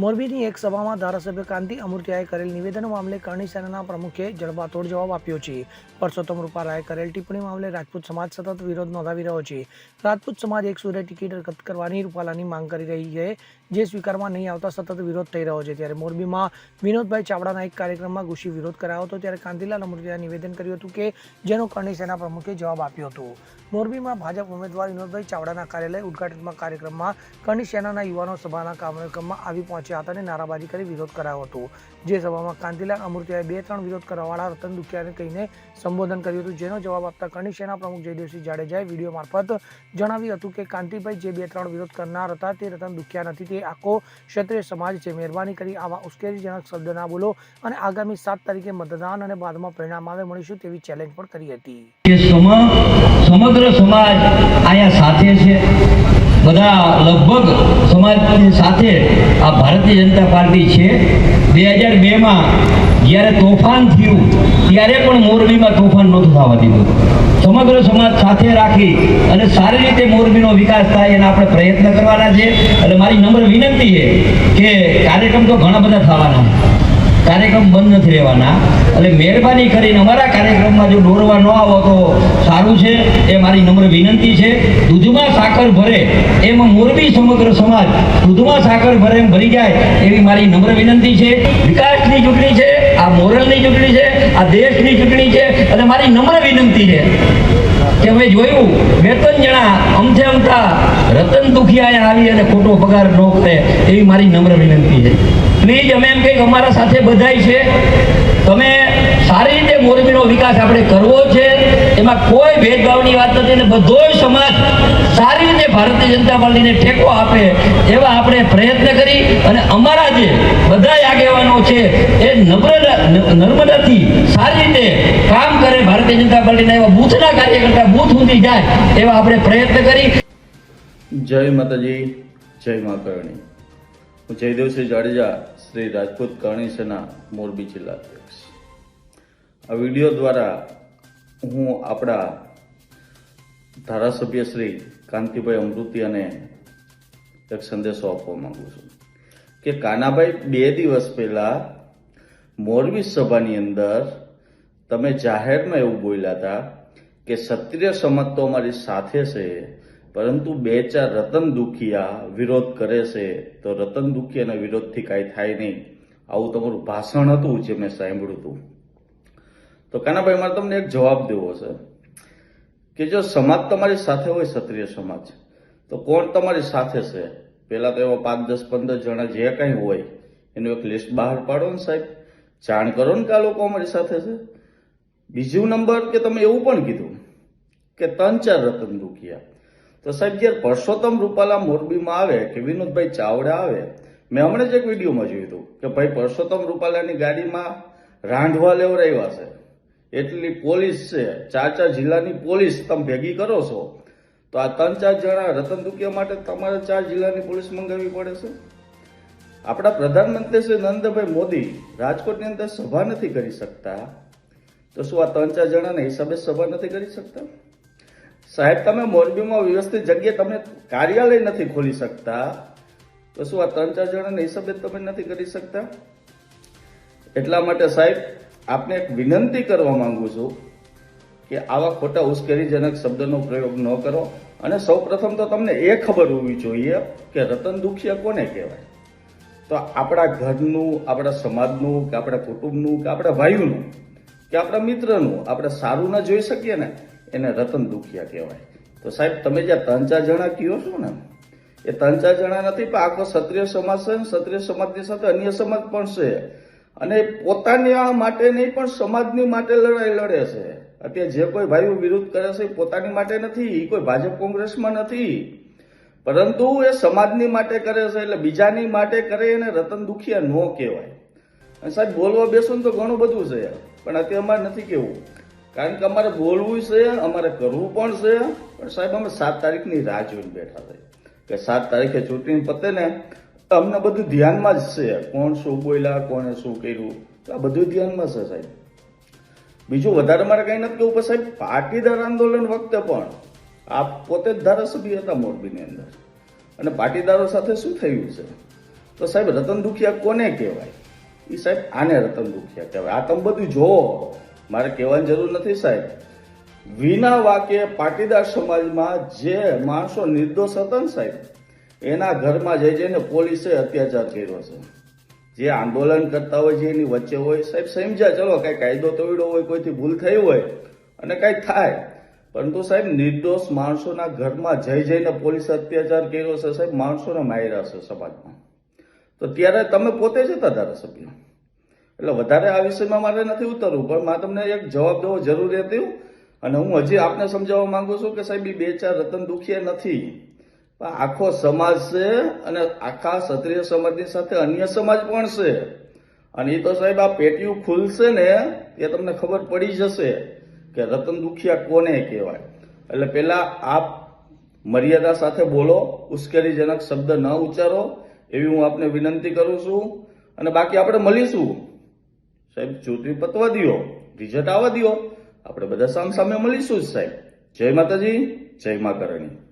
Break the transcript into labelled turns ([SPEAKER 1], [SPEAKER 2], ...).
[SPEAKER 1] મોરબીની એક સભામાં ધારાસભ્ય કાંતિ અમૃતિયાએ કરેલ નિવેદન મામલે કરણી સેનાના પ્રમુખે જડબાતોડ જવાબ આપ્યો છે. પરસોત્તમ રૂપાલાએ કરેલ ટિપ્પણી મામલે રાજપૂત સમાજ સતત વિરોધ નોંધાવી રહ્યો છે. રાજપૂત સમાજ એક સૂર્ય ટિકિટ રદ કરવાની રૂપાલાની માંગ કરી રહી છે. જે સ્વીકારવામાં નહીં આવતા સતત વિરોધ થઈ રહ્યો છે. ત્યારે મોરબીમાં વિનોદભાઈ ચાવડાના એક કાર્યક્રમમાં ઘૂસી વિરોધ કરાયો હતો. ત્યારે કાંતિલાલ અમૃતિયાએ નિવેદન કર્યું હતું કે જેનો કરણી સેના પ્રમુખે જવાબ આપ્યો હતો. મોરબીમાં ભાજપ ઉમેદવાર વિનોદભાઈ ચાવડાના કાર્યાલય ઉદઘાટનમાં કાર્યક્રમમાં કરણી સેનાના યુવાનો સભાના કાર્યક્રમમાં આવી પહોંચ્યા હતા અને નારાબાજી કરી વિરોધ કરાયો હતો. જે સભામાં કાંતિલાલ અમૃતિયાએ બે ત્રણ વિરોધ કરવાવાળા રતન દુખિયાને કહીને સંબોધન કર્યું હતું. જેનો જવાબ આપતા કરણી સેના પ્રમુખ જયદેવસિંહ જાડેજાએ વીડિયો મારફત જણાવ્યું હતું કે કાંતિભાઈ જે બે ત્રણ વિરોધ કરનાર હતા તે રતન દુખિયા નથી, તે આખો ક્ષત્રિય સમાજ છે મહેરબાની કરી આવા ઉશ્કેરણીજનક શબ્દ ના બોલો અને આગામી સાત તારીખે મતદાન અને બાદમાં પરિણામ આવે મળીશું તેવી ચેલેન્જ પણ કરી હતી.
[SPEAKER 2] સમગ્ર સમાજ અહીંયા સાથે છે. બધા લગભગ સમાજની સાથે આ ભારતીય જનતા પાર્ટી છે. બે હજાર બેમાં જ્યારે તોફાન થયું, ત્યારે પણ મોરબીમાં તોફાન નહોતું થવા દીધું. સમગ્ર સમાજ સાથે રાખી અને સારી રીતે મોરબીનો વિકાસ થાય એના આપણે પ્રયત્ન કરવાના છે. એટલે મારી નમ્ર વિનંતી છે કે કાર્યક્રમ તો ઘણા બધા થવાના છે. કાર્યક્રમ બંધ નથી રહેવાના. એટલે મહેરબાની કરીને અમારા કાર્યક્રમમાં જો દોરવા ન આવો તો સારું છે. એ મારી નમ્ર વિનંતી છે. દૂધમાં સાકર ભરે એમાં મોરબી સમગ્ર સમાજ દૂધમાં સાકર ભરે એમ ભરી જાય એવી મારી નમ્ર વિનંતી છે. વિકાસની ચૂંટણી છે, આ મોરલની ચૂંટણી છે, આ દેશની ચૂંટણી છે. અને મારી નમ્ર વિનંતી છે. કે અમે જોયું, બે ત્રણ જણા અમથે અમથા રતન દુખિયા આવી અને ખોટો પગાર ન એવી મારી નમ્ર વિનંતી છે. પ્લીઝ અમે એમ કંઈક અમારા સાથે બધાય છે. તમે સારી રીતે મોરબીનો વિકાસ આપણે કરવો છે. એમાં કોઈ ભેદભાવની વાત નથી અને બધો સમાજ સારી રીતે ભારતીય જનતા પાર્ટીને ટેકો આપે એવા આપણે પ્રયત્ન કરી અને અમારા જે બધા આગેવાનો છે એ નમ્ર નર્મદાથી સારી રીતે કામ કરે ભારતીય જનતા પાર્ટીના એવા બૂથના કાર્યકર્તા બૂથ સુધી જાય એવા આપણે પ્રયત્ન કરી.
[SPEAKER 3] જય માતાજી, જય મા કરણી. હું જયદેવસિંહ જાડેજા શ્રી રાજપૂત કરણી સેના મોરબી જિલ્લા અધ્યક્ષ. આ વીડિયો દ્વારા હું આપણા ધારાસભ્ય શ્રી કાંતિભાઈ અમૃતિયાને એક સંદેશો આપવા માંગુ છું કે કાનાભાઈ, બે દિવસ પહેલા મોરબી સભાની અંદર તમે જાહેરમાં એવું બોલ્યા હતા કે ક્ષત્રિય સમાજ તો અમારી સાથે છે, પરંતુ બે ચાર રતન દુખિયા વિરોધ કરે છે, તો રતન દુખિયાના વિરોધથી કાંઈ થાય નહીં. આવું તમારું ભાષણ હતું જે મેં સાંભળ્યું હતું. તો કાનાભાઈ, મારે તમને એક જવાબ દેવો છે કે જો સમાજ તમારી સાથે હોય, ક્ષત્રિય સમાજ, તો કોણ તમારી સાથે છે? પહેલાં તો એવા પાંચ, દસ, પંદર જણા જે કાંઈ હોય, એનું એક લિસ્ટ બહાર પાડો ને સાહેબ. જાણ કરો ને કે આ લોકો અમારી સાથે છે. બીજું નંબર કે તમે એવું પણ કીધું કે ત્રણ, ચાર રતન રૂકિયા તો સાહેબ, જ્યારે પરસોત્તમ રૂપાલા મોરબીમાં આવે કે વિનોદભાઈ ચાવડા આવે, મેં હમણાં જ એક વિડીયોમાં જોયું હતું કે ભાઈ પરસોત્તમ રૂપાલાની ગાડીમાં રાંધવા લેવડાવ્યા છે. એટલી પોલીસ છે ચાર ચાર જિલ્લાની પોલીસ તમે ભેગી કરો છો, તો આ ત્રણ ચાર જણા રતન દુકિયા માટે તમારે ચાર જિલ્લાની પોલીસ મંગાવવી પડે છે? આપણા પ્રધાનમંત્રી શ્રી નરેન્દ્રભાઈ મોદી રાજકોટની અંદર સભા નથી કરી શકતા. તો શું આ ત્રણ ચાર જણાના હિસાબે સભા નથી કરી શકતા? સાહેબ, તમે મોરબીમાં વ્યવસ્થિત જગ્યાએ તમે કાર્યાલય નથી ખોલી શકતા. તો શું આ ત્રણ ચાર જણાના હિસાબે તમે નથી કરી શકતા? એટલા માટે સાહેબ આપને એક વિનંતી કરવા માંગુ છું કે આવા ખોટા ઉશ્કેરીજનક શબ્દનો પ્રયોગ ન કરો. અને સૌ પ્રથમ તો તમને એ ખબર હોવી જોઈએ કે રતન દુખિયા કોને કહેવાય? તો આપણા ઘરનું, આપણા સમાજનું, કે આપણા કુટુંબનું, કે આપણા ભાઈઓનું, કે આપણા મિત્રનું આપણે સારું ના જોઈ શકીએ ને, એને રતન દુખિયા કહેવાય. તો સાહેબ, તમે જે ત્રણ ચાર જણા કયો છો ને, એ ત્રણ ચાર જણા નથી, પણ આખો ક્ષત્રિય સમાજ છે ક્ષત્રિય સમાજની સાથે અન્ય સમાજ પણ છે. અને પોતાની આ માટે નહીં, પણ સમાજની માટે લડાઈ લડે છે. અત્યારે જે કોઈ ભાઈઓ વિરોધ કરે છે પોતાની માટે નથી કોઈ ભાજપ કોંગ્રેસમાં નથી. પરંતુ એ સમાજની માટે કરે છે, એટલે બીજાની માટે કરે એને રતન દુખિયા ન કહેવાય. અને સાહેબ, બોલવા બેસો ને તો ઘણું બધું છે, પણ અત્યારે અમારે નથી કેવું કારણ કે અમારે બોલવું છે, અમારે કરવું પણ છે. પણ સાહેબ, અમે સાત તારીખની રાહ જોઈને બેઠા છે. કે સાત તારીખે ચૂંટણી પતે ને અમને બધું ધ્યાનમાં જ છે. કોણ શું બોલ્યા, કોણે શું કર્યું? આ બધું ધ્યાનમાં છે સાહેબ. બીજું વધારે મારે કંઈ નથી કેવું પણ સાહેબ, પાટીદાર આંદોલન વખતે પણ આ પોતે જ ધારાસભ્ય હતા મોરબીની અંદર. અને પાટીદારો સાથે શું થયું છે? તો સાહેબ, રતન દુખિયા કોને કહેવાય? એ સાહેબ, આને રતન દુખિયા કહેવાય. આ તમે બધું જોવો મારે કહેવાની જરૂર નથી સાહેબ. વિના વાક્ય પાટીદાર સમાજમાં જે માણસો નિર્દોષ હતા ને સાહેબ એના ઘરમાં જઈ જઈને પોલીસે અત્યાચાર કર્યો છે. જે આંદોલન કરતા હોય છે એની વચ્ચે હોય, સાહેબ, સમજ્યા, ચલો, કઈ કાયદો તોડ્યો હોય, કોઈથી ભૂલ થઈ હોય, અને કઈ થાય. પરંતુ સાહેબ, નિર્દોષ માણસોના ઘરમાં જઈ જઈને પોલીસે અત્યાચાર કર્યો છે, સાહેબ, માણસોને માર્યા છે સમાજમાં. તો ત્યારે તમે પોતે જ હતા ધારાસભ્ય. એટલે વધારે આ વિષયમાં મારે નથી ઉતરવું, પણ મારે તમને એક જવાબ દેવો જરૂરી હતી. અને હું હજી આપને સમજાવવા માંગુ છું કે સાહેબ બે ચાર રતન દુખિયા નથી. આખો સમાજ છે અને આખા ક્ષત્રિય સમાજની સાથે અન્ય સમાજ પણ છે. અને એ તો સાહેબ આ પેટીયું ખુલશે ને એ તમને ખબર પડી જશે કે રતન દુખિયા કોને કહેવાય. એટલે પેલા આપ મર્યાદા સાથે બોલો ઉશ્કેરીજનક શબ્દ ન ઉચ્ચારો, એવી હું આપને વિનંતી કરું છું. અને બાકી આપણે મળીશું. સાહેબ, ચૂંટણી પતવા દો રિઝલ્ટ આવવા દો આપણે બધા સામ સામે મળીશું જ સાહેબ. જય માતાજી, જય મા કરણી.